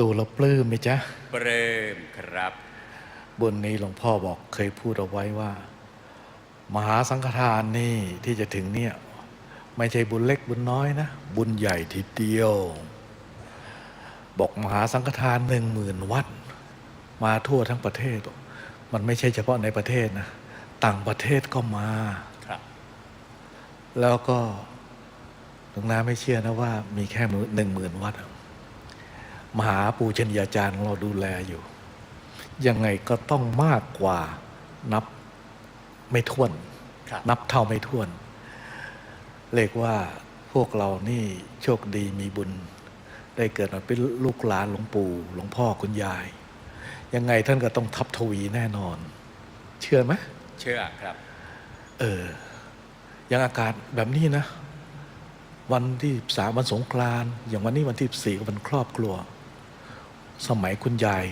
ดูแล้วปลื้มไหมจ๊ะเปรมครับ บนนี้หลวงพ่อบอกเคยพูดเอาไว้ว่า มหาสังฆทานนี่ที่จะถึงเนี่ย ไม่ใช่บุญเล็กบุญน้อยนะ บุญใหญ่ทีเดียว บอกมหาสังฆทานหนึ่งหมื่นวัด มาทั่วทั้งประเทศ มันไม่ใช่เฉพาะในประเทศนะ ต่างประเทศก็มาครับแล้วก็ หลวงนาไม่เชื่อนะว่ามีแค่หนึ่งหมื่นวัดอะมหาปูชนียาจารย์ของเราดูแลอยู่ ยังไงก็ต้องมากกว่านับไม่ถ้วนครับนับเท่าไม่ถ้วน เรียกว่าพวกเรานี่โชคดีมีบุญ ได้เกิดมาเป็นลูกหลานหลวงปู่หลวงพ่อคุณยาย ยังไงท่านก็ต้องทับทวีแน่นอน เชื่อไหมเชื่อครับ เอออย่างอากาศแบบนี้นะ วันที่สามวันสงกรานต์อย่างวันนี้วันที่สี่ก็วันครอบครัว สมัยคุณยาย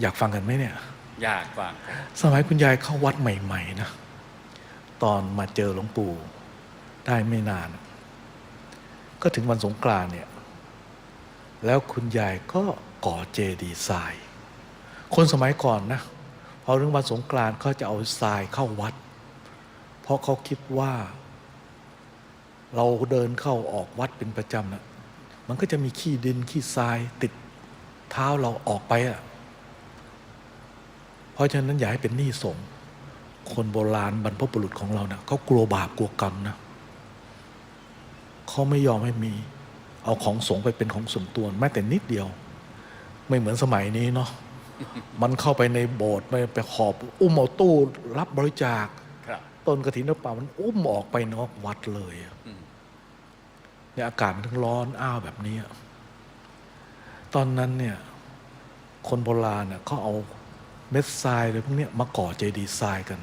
อยากฟังกันไหมเนี่ย อยากฟังครับสมัยคุณยายเข้าวัดใหม่ ๆ นะ ตอนมาเจอหลวงปู่ได้ไม่นาน ก็ถึงวันสงกรานต์เนี่ย แล้วคุณยายก็ก่อเจดีย์ทราย คนสมัยก่อนนะพอถึงวันสงกรานต์เขาจะเอาทรายเข้าวัด เพราะเขาคิดว่า เราเดินเข้าออกวัดเป็นประจำนะมันก็จะมีขี้ดินขี้ทรายติดเท้าเราออกไปอะเพราะฉะนั้นอย่าให้เป็นหนี้สงฆ์คนโบราณบรรพบุรุษของเราเนะ่ะเขากลัวบาปกลัวกรรมนะเขาไม่ยอมให้มี เอาของสงฆ์ไปเป็นของส่วนตัวแม้แต่นิดเดียว ไม่เหมือนสมัยนี้เนาะมันเข้าไปในโบสถ์ไปไปขอบ อุ้มเอาตู้รับบริจาคครับต้นกระถินน้ำป่ามันอุ้มออกไปนอกวัดเลยอะอืม เนี่ยอากาศมันถึงร้อนอ้าวแบบนี้อะตอนนั้นเนี่ยคนโบราณเนี่ยเขาเอาเม็ดทรายอะไรพวกนี้มาก่อเจดีย์ทรายกัน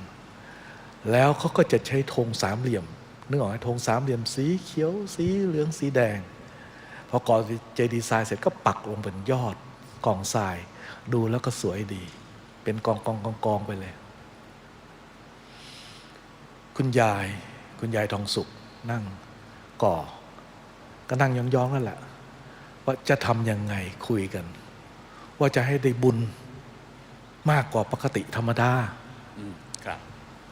แล้วเขาก็จะใช้ธงสามเหลี่ยมนึกออกไหมธงสามเหลี่ยมสีเขียวสีเหลืองสีแดง พอก่อเจดีย์ทรายเสร็จก็ปักลงบนยอดกองทราย ดูแล้วก็สวยดี เป็นกองกองกองกองไปเลย คุณยายคุณยายทองสุขนั่งก่อ ก็นั่งยองๆนั่นแหละ ว่าจะทำยังไงคุยกัน ว่าจะให้ได้บุญมากกว่าปกติธรรมดาอืมครับ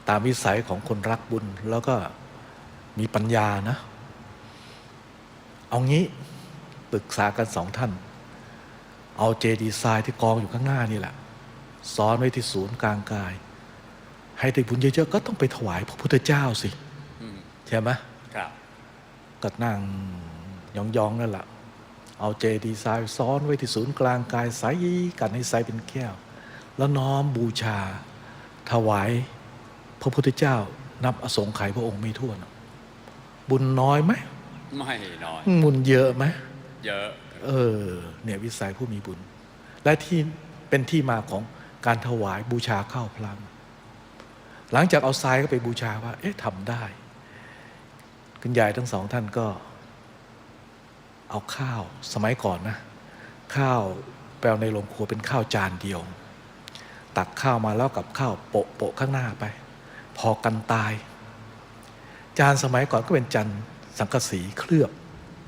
ตามวิสัยของคนรักบุญแล้วก็มีปัญญานะ เอางี้ปรึกษากันสองท่าน เอาเจดีย์ทรายที่กองอยู่ข้างหน้านี่แหละซ้อนไว้ที่ศูนย์กลางกาย ให้ได้บุญเยอะๆก็ต้องไปถวายพระพุทธเจ้าสิอืมใช่ไหมครับก็นั่ง ยองๆนั่นแหละเอาเจดีย์ทรายซ้อนไว้ที่ศูนย์กลางกายใสกันให้ใสเป็นแก้ว แล้วน้อมบูชา ถวาย พระพุทธเจ้า นับอสงไขยพระองค์ไม่ถ้วนบุญน้อยไหมไม่น้อยบุญเยอะไหมเยอะ เออ เนี่ยวิสัยผู้มีบุญ และที่เป็นที่มาของการถวายบูชาข้าวพลัง หลังจากเอาทรายก็ไปบูชาว่า เอ๊ะทำได้ คุณยายทั้งสองท่านก็ เอาข้าวสมัยก่อนนะ ข้าวแปลในโรงครัวเป็นข้าวจานเดียว ตักข้าวมาแล้วกับข้าวโปะโปะข้างหน้าไป พอกันตาย จานสมัยก่อนก็เป็นจานสังกะสีเคลือบ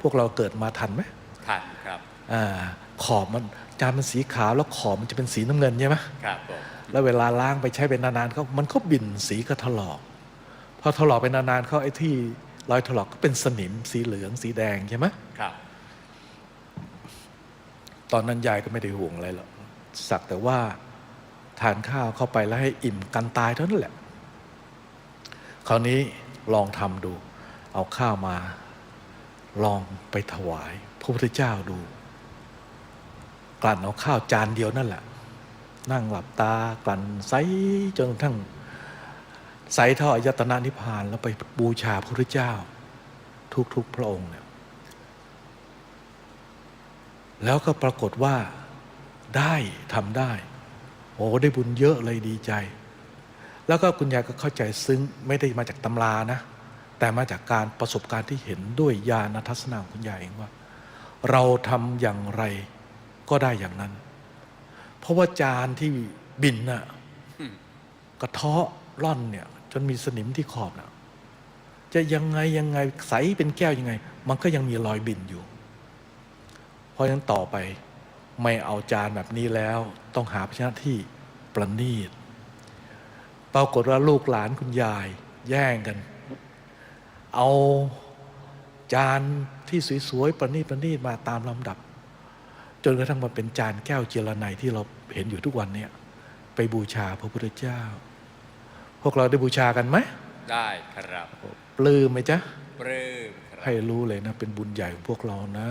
พวกเราเกิดมาทันไหมทันครับอาขอบมันจานมันสีขาวแล้วขอบมันจะเป็นสีน้ำเงินใช่ไหมครับผมแล้วเวลาล้างไปใช้เป็นนานๆเขามันก็บินสีก็ถลอกพอถลอกไปนานๆเขาไอ้ที่รอยถลอกก็เป็นสนิมสีเหลืองสีแดงใช่ไหมครับ ตอนนั้นยายก็ไม่ได้ห่วงอะไรหรอกสักแต่ว่าทานข้าวเข้าไปแล้วให้อิ่มกันตายเท่านั้นแหละ คราวนี้ลองทำดู เอาข้าวมา ลองไปถวายพระพุทธเจ้าดูกลั่นเอาข้าวจานเดียวนั่นแหละ นั่งหลับตากลั่นใสจนทั่งใสเท่าอายตนะนิพพานแล้วไปบูชาพระพุทธเจ้า ทุกๆพระองค์เนี่ย แล้วก็ปรากฏว่าได้ทำได้ โอ้ได้บุญเยอะเลยดีใจ แล้วก็คุณยายก็เข้าใจซึ้งไม่ได้มาจากตำรานะ แต่มาจากการประสบการณ์ที่เห็นด้วยญาณทัศนะของคุณยายเองว่า เราทำอย่างไรก็ได้อย่างนั้น เพราะว่าจานที่บินน่ะกระเทาะร่อนเนี่ย จนมีสนิมที่ขอบน่ะจะยังไงยังไงใสเป็นแก้วยังไง มันก็ยังมีรอยบินอยู่ เพราะฉะนั้นต่อไปไม่เอาจานแบบนี้แล้ว ต้องหาภาชนะที่ประณีต ปรากฏว่าลูกหลานคุณยายแย่งกัน เอาจานที่สวยๆประณีตประณีตมาตามลำดับ จนกระทั่งมาเป็นจานแก้วเจรไนที่เราเห็นอยู่ทุกวันเนี่ยไปบูชาพระพุทธเจ้า พวกเราได้บูชากันไหมได้ครับปลื้มไหมจ๊ะปลื้มครับให้รู้เลยนะ เป็นบุญใหญ่ของพวกเรานะ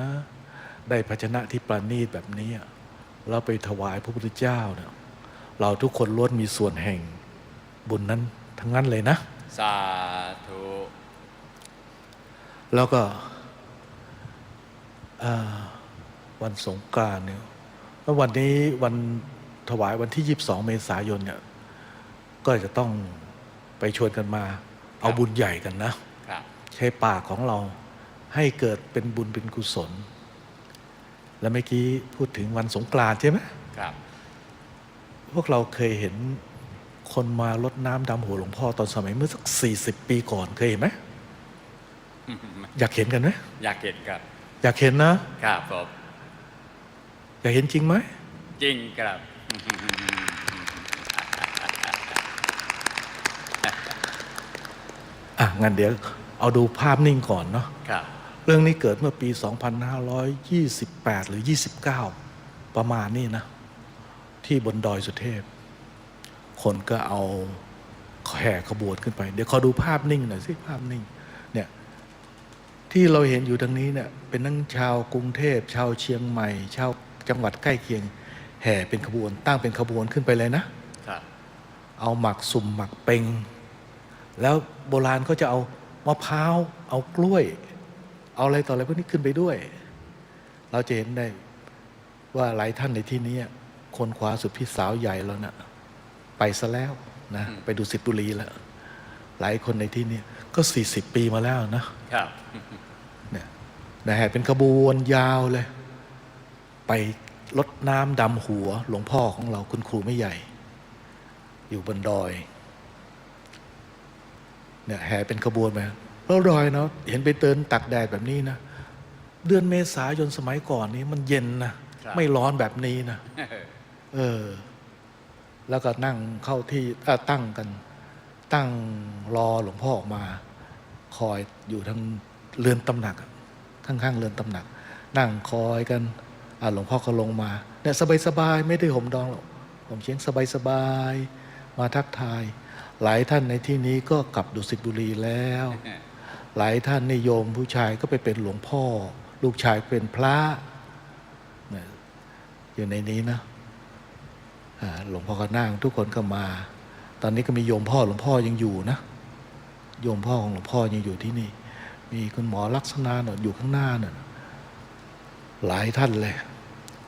ได้ภาชนะที่ประณีตแบบนี้แล้วไปถวายพระพุทธเจ้าเนี่ยเราทุกคนล้วนมีส่วนแห่งบุญนั้นทั้งนั้นเลยนะ สาธุ แล้วก็เอ่อวันสงกรานต์เนี่ยแล้ววันนี้วันถวายวันที่ 22 เมษายนเนี่ยก็จะต้องไปชวนกันมา เอาบุญใหญ่กันนะครับใช้ปากของเราให้เกิดเป็นบุญเป็นกุศล แล้วเมื่อกี้พูดถึงวันสงกรานต์ใช่ไหมครับ พวกเราเคยเห็นคนมาลดน้ำดำหัวหลวงพ่อตอนสมัยเมื่อสักสี่สิบปีก่อนเคยเห็นไหมอยากเห็นกันไหมอยากเห็นครับ อยากเห็นนะครับผมอยากเห็นจริงไหมจริงครับ อะงั้นเดี๋ยวเอาดูภาพนิ่งก่อนเนาะครับ เรื่องนี้เกิดเมื่อปี 2528 หรือ 29 ประมาณนี้นะ ที่บนดอยสุเทพ คนก็เอาแห่ขบวนขึ้นไป เดี๋ยวขอดูภาพนิ่งหน่อยสิภาพนิ่งเนี่ยที่เราเห็นอยู่ทางนี้เนี่ยเป็นทั้งชาวกรุงเทพ ชาวเชียงใหม่ ชาวจังหวัดใกล้เคียง แห่เป็นขบวนตั้งเป็นขบวนขึ้นไปเลยนะครับเอาหมักสุ่มหมักเปงแล้วโบราณเขาจะเอามะพร้าวเอากล้วย เอาอะไรต่ออะไรพวกนี้ขึ้นไปด้วย เราจะเห็นได้ว่าหลายท่านในที่นี้คนขวาสุดพี่สาวใหญ่แล้วนะ่ะไปซะแล้วนะไปดูสิทธิบุรีแล้ว หลายคนในที่นี้ก็สี่สิบปีมาแล้วนะครับเนี่ยนะฮะเป็นขบวนยาวเลย ไปลดน้ำดำหัวหลวงพ่อของเราคุณครูไม่ใหญ่ อยู่บนดอยเนี่ยแห่เป็นขบวนไป แล้วดอยเนาะเห็นไปเตินตักแดดแบบนี้นะ เดือนเมษายนสมัยก่อนนี้มันเย็นนะครับไม่ร้อนแบบนี้นะเออ แล้วก็นั่งเข้าที่เอ่อตั้งกัน ตั้งรอหลวงพ่อออกมา คอยอยู่ทางเรือนตำหนักอะข้างๆเรือนตำหนัก นั่งคอยกันอะหลวงพ่อก็ลงมาเนี่ยสบายๆไม่ได้ห่มดองหรอกผมเชียงสบายๆมาทักทาย หลายท่านในที่นี้ก็กลับดุสิตบุรีแล้ว หลายท่านนิยมผู้ชายก็ไปเป็นหลวงพ่อ ลูกชายเป็นพระอยู่ในนี้นะหลวงพ่อก็นั่งทุกคนก็มา ตอนนี้ก็มีโยมพ่อหลวงพ่อยังอยู่นะ โยมพ่อของหลวงพ่อยังอยู่ที่นี่ มีคุณหมอลักษณะน่อยู่ข้างหน้าน่ะหลายท่านเลย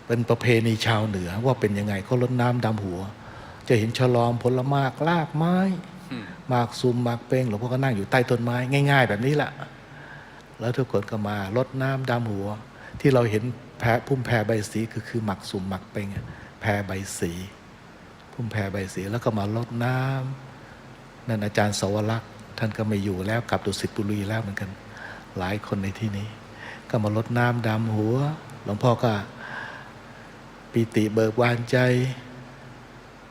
เป็นประเพณีชาวเหนือว่าเป็นยังไงเขาลดน้ำดำหัว จะเห็นฉลอมผลไม้ลากไม้ มหมากซุมหมากเป้งหลวงพ่อก็นั่งอยู่ใต้ต้นไม้ ง่าย ๆ แบบนี้แหละแล้วทุกคนก็มาลดน้ำดำหัว ที่เราเห็นแพรพุ่มแพรใบสีคือคือหมักซุมหมักเป้งแพรใบสี พุ่มแพรใบสีแล้วก็มาลดน้ำนั่นอาจารย์สวรักษ์ท่านก็ไม่อยู่แล้วกลับดุสิตบุรีแล้วเหมือนกัน หลายคนในที่นี้ ก็มาลดน้ำดำหัว หลวงพ่อก็ปีติเบิกบานใจ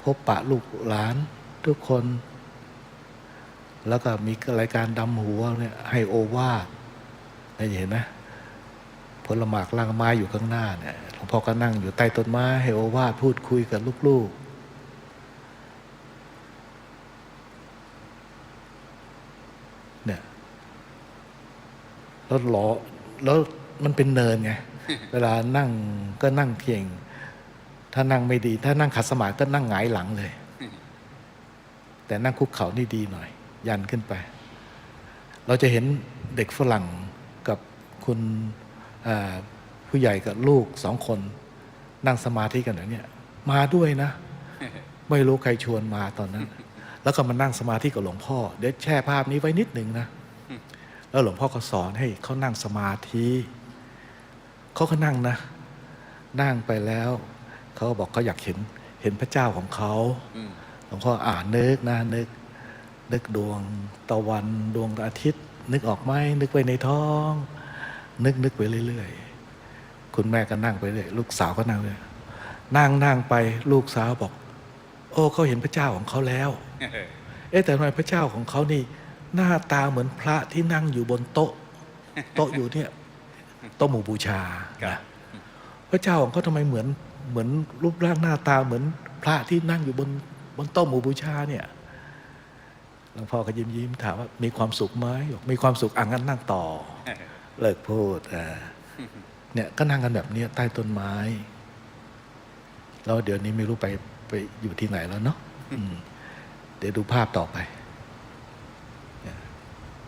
พบปะลูกหลานทุกคน แล้วก็มีรายการดำหัวเนี่ยให้โอวาได้เห็นไหมผลหมากล่างไม้อยู่ข้างหน้าเนี่ยหลวงพ่อก็นั่งอยู่ใต้ต้นไม้ให้โอวาพูดคุยกับลูกๆ เนี่ยแล้วหลอแล้วมันเป็นเนินไง เวลานั่งก็นั่งเพียง ถ้านั่งไม่ดี ถ้านั่งขัดสมาธิก็นั่งหงายหลังเลย แต่นั่งคุกเข่านี่ดีหน่อย ยันขึ้นไป เราจะเห็นเด็กฝรั่งกับคุณอ่าผู้ใหญ่กับลูกสองคน นั่งสมาธิกันอย่างเนี้ยมาด้วยนะ ไม่รู้ใครชวนมาตอนนั้น แล้วก็มานั่งสมาธิกับหลวงพ่อ เดี๋ยวแช่ภาพนี้ไว้นิดหนึ่งนะแล้วหลวงพ่อก็สอนให้เขานั่งสมาธิเขาก็นั่งนะ นั่งไปแล้วเขาก็บอกเขาอยากเห็นเห็นพระเจ้าของเขาอืมหลวงพ่ออ่านนึกนะนึก นึกดวงตะวันดวงอาทิตย์ นึกออกไหมนึกไว้ในท้อง นึกนึกไปเรื่อยๆ คุณแม่ก็นั่งไปเลยลูกสาวก็นั่งเลยนั่งนั่งไปลูกสาวบอก โอ้เขาเห็นพระเจ้าของเขาแล้ว เอ๊ะแต่ทำไมพระเจ้าของเขานี่ หน้าตาเหมือนพระที่นั่งอยู่บนโต๊ะ โต๊ะอยู่เนี่ยโต๊ะหมู่บูชาครันะบพระเจ้าของเขาทำไมเหมือนเหมือนรูปร่างหน้าตาเหมือนพระที่นั่งอยู่บนบนโต๊ะหมู่บูชาเนี่ย หลวงพ่อก็ยิ้มยิ้มถามว่ามีความสุขไหมบอกมีความสุขอะงั้นนั่งต่อ เลิกพูดอ่าเนี่ยก็นั่งกันแบบนี้ใต้ต้นไม้ แล้วเดี๋ยวนี้ไม่รู้ไปไปอยู่ที่ไหนแล้วเนาะเดี๋ยวดูภาพต่อไป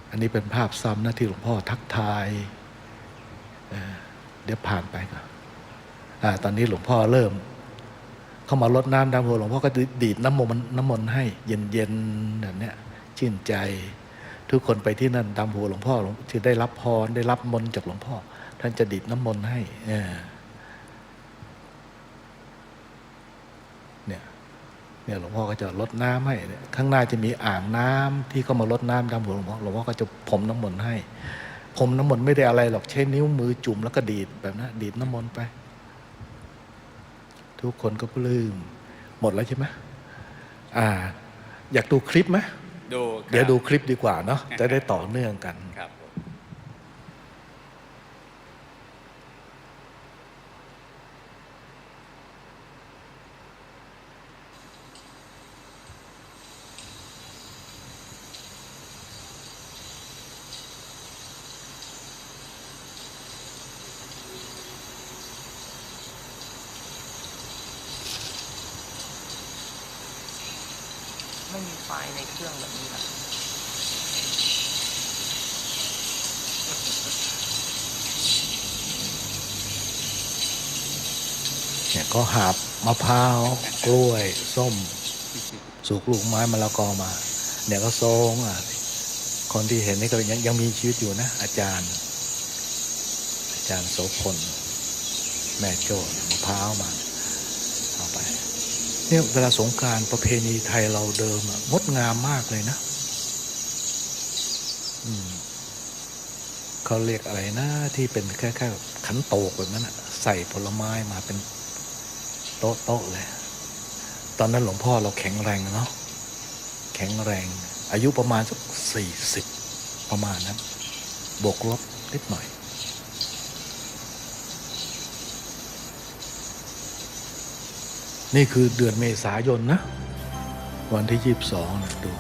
อันนี้เป็นภาพซ้ำน้าที่หลวงพ่อทักทายเดี๋ยวผ่านไปก่อนตอนนี้หลวงพ่อเริ่ม เข้ามาลดน้ำดำหัวหลวงพ่อก็ดีดน้ำมนต์น้ำมนต์ให้ เย็นๆแบบเนี้ย ชื่นใจ ทุกคนไปที่นั่นดำหัวหลวงพ่อจะได้รับพรได้รับมนต์จากหลวงพ่อ ท่านจะดีดน้ำมนต์ให้เนี่ยเนี่ยหลวงพ่อก็จะลดน้ำให้ข้างหน้าจะมีอ่างน้ำที่เขามาลดน้ำดำหัวหลวงพ่อหลวงพ่อก็จะพรมน้ำมนต์ให้พรมน้ำมนต์ไม่ได้อะไรหรอกใช้นิ้วมือจุ่มแล้วก็ดีดแบบนั้นดีดน้ำมนต์ไป ทุกคนก็ปลื้มหมดแล้วใช่ไหมอ่า อยากดูคลิปไหม ดูครับ เดี๋ยวดูคลิปดีกว่าเนาะจะได้ต่อเนื่องกัน ครับ ไม่มีไฟล์ในเครื่องแบบนี้ครับเนี่ยก็หาบมะพร้าวกล้วย ส้ม สุกลูกไม้มะละกอมา เนี่ยก็ทรงอะคนที่เห็นนี่ก็ยังยังมีชีวิตอยู่นะ อาจารย์ อาจารย์โสพลแม่โจ้มะพร้าวมา เนี่ยเวลาสงการประเพณีไทยเราเดิมอะงดงามมากเลยนะเขาเรียกอะไรนะ ที่เป็นแค่แค่ขันโตกแบบนั้นอะใส่ผลไม้มาเป็นโต๊ะโต๊ะเลย ตอนนั้นหลวงพ่อเราแข็งแรงเนาะแข็งแรง อายุประมาณสักสี่สิบประมาณนั้นบวกลบนิดหน่อย นี่คือเดือนเมษายนนะ วันที่ยี่สิบสองนะดู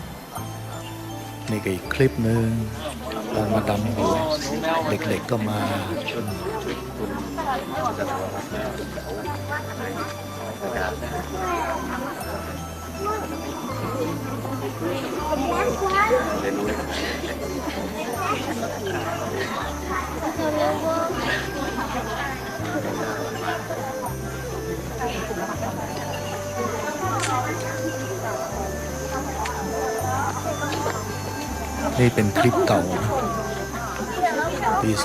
นี่ก็อีกคลิปหนึ่งตอนมาดำหัวเด็กๆก็มาเนี่เป็นคลิปเก่า ปี 2529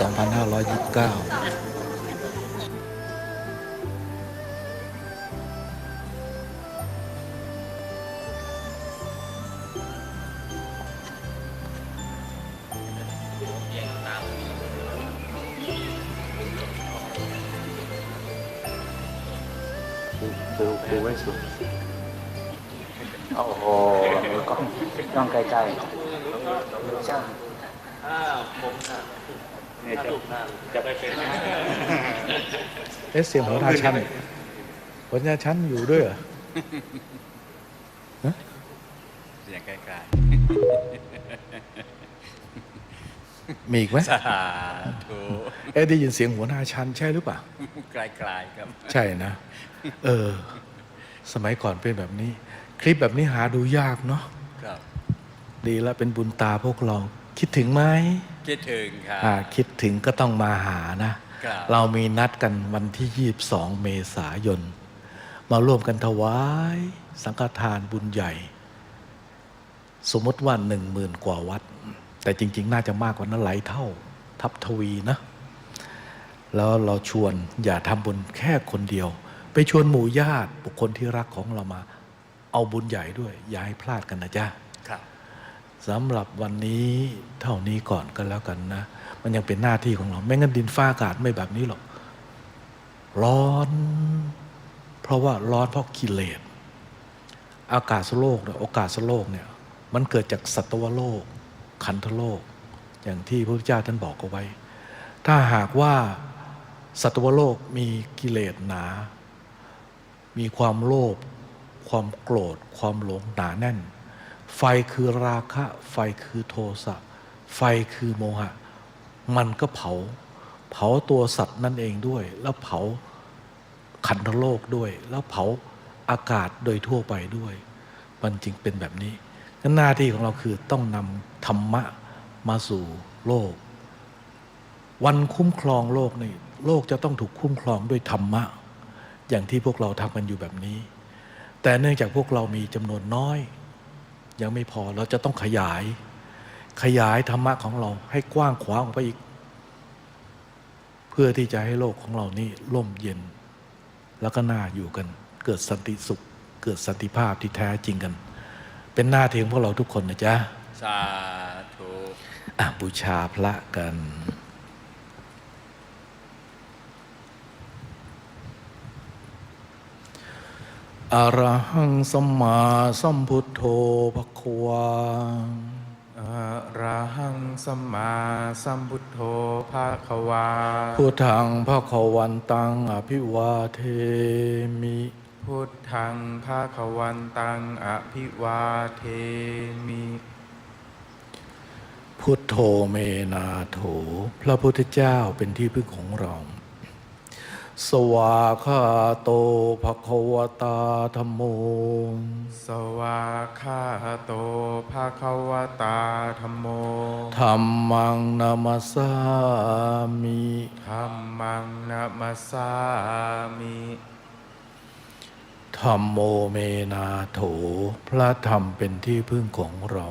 ดูดูไว้สุด โอ้โหมือกล้องกล้องไกล้ๆ จ้าเนี่ยจะจะไปเป็นเอะเสียงหัวหน้าชั้นหัวหน้าชั้นอยู่ด้วยเหรอเสียงไกลมีอีกไหมๆสาธุเอ๊ะได้ยินเสียงหัวหน้าชั้นใช่หรือเปล่าไกลๆครับ ใช่นะ เออ สมัยก่อนเป็นแบบนี้ คลิปแบบนี้หาดูยากเนาะครับ ดีแล้วเป็นบุญตาพวกเรา คิดถึงไหมคิดถึงครับอ่าคิดถึงก็ต้องมาหานะครับเรามีนัดกันวันที่ 22 เมษายน มาร่วมกันถวาย สังฆทานบุญใหญ่ สมมติว่าหนึ่งหมื่นกว่าวัด แต่จริง ๆ น่าจะมากกว่านั้นหลายเท่า ทับทวีนะ แล้วเราชวนอย่าทำบุญแค่คนเดียว ไปชวนหมู่ญาติบุคคลที่รักของเรามา เอาบุญใหญ่ด้วย อย่าให้พลาดกันนะจ๊ะครับ สำหรับวันนี้เท่านี้ก่อนก็แล้วกันนะ มันยังเป็นหน้าที่ของเรา ไม่งั้นดินฟ้าอากาศไม่แบบนี้หรอก ร้อน เพราะว่าร้อนเพราะกิเลสอากาศโลกเนี่ยโอกาสโลกเนี่ย มันเกิดจากสัตวโลก ขันธโลก อย่างที่พระพุทธเจ้าท่านบอกเอาไว้ ถ้าหากว่าสัตวโลกมีกิเลสหนา มีความโลภความโกรธ ความหลงหนาแน่น ไฟคือราคะ ไฟคือโทสะ ไฟคือโมหะ มันก็เผา เผาตัวสัตว์นั่นเองด้วย แล้วเผาขันธโลกด้วย แล้วเผาอากาศโดยทั่วไปด้วย มันจึงเป็นแบบนี้งั้นหน้าที่ของเราคือต้องนำธรรมะมาสู่โลก วันคุ้มครองโลกนี่โลกจะต้องถูกคุ้มครองด้วยธรรมะ อย่างที่พวกเราทำกันอยู่แบบนี้ แต่เนื่องจากพวกเรามีจำนวนน้อย ยังไม่พอเราจะต้องขยาย ขยายธรรมะของเราให้กว้างขวางออกไปอีก เพื่อที่จะให้โลกของเรานี่ร่มเย็น แล้วก็น่าอยู่กัน เกิดสันติสุข เกิดสันติภาพที่แท้จริงกัน เป็นหน้าที่ของพวกเราทุกคนนะจ๊ะ สาธุอะบูชาพระกัน อรหังสัมมาสัมพุทโธภควาอะระหังสัมมาสัมพุทโธภาควา พุทธังภควันตังอภิวาเทมิ พุทธังภาควันตังอภิวาเทมิ พุทโธเมนาโถ พระพุทธเจ้าเป็นที่พึ่งของเรา สวาคาโตภควตาธรรมโม สวาคาโตภาควตาธรรมโมธรรมังนามาสามิธรรมังนัมสสามิธรรมโมเมนาโถ พระธรรมเป็นที่พึ่งของเรา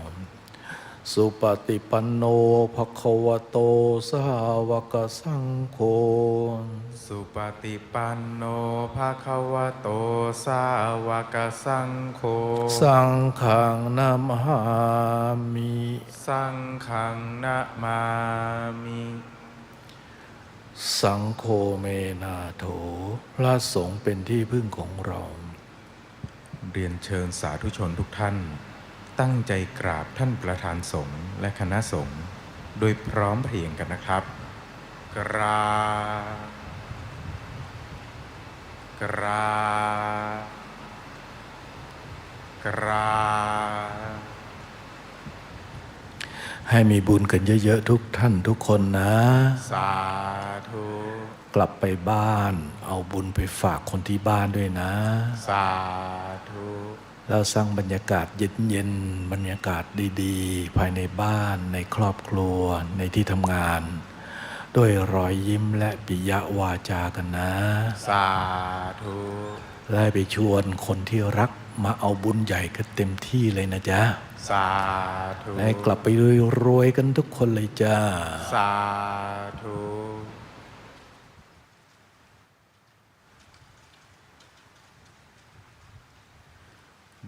สุปฏิปันโนภควโตสาวกสังโฆ สุปฏิปันโนภาควโตสาวกสังโฆ สังฆังนามามิ สังฆังนะมามิ สังโฆเมนาโถ พระสงฆ์เป็นที่พึ่งของเรา เรียนเชิญสาธุชนทุกท่าน ตั้งใจกราบท่านประธานสงฆ์และคณะสงฆ์โดยพร้อมเพรียงกันนะครับ กราบกราบกราบให้มีบุญกันเยอะๆทุกท่านทุกคนนะ สาธุ กลับไปบ้าน เอาบุญไปฝากคนที่บ้านด้วยนะ สา ธุแล้วสร้างบรรยากาศเย็นๆ บรรยากาศดีๆ ภายในบ้าน ในครอบครัว ในที่ทำงาน ด้วยรอยยิ้มและปิยวาจากันนะ สาธุและไปชวนคนที่รักมาเอาบุญใหญ่กันเต็มที่เลยนะจ๊ะ สาธุและให้กลับไปรวยๆกันทุกคนเลยจ้า สาธุ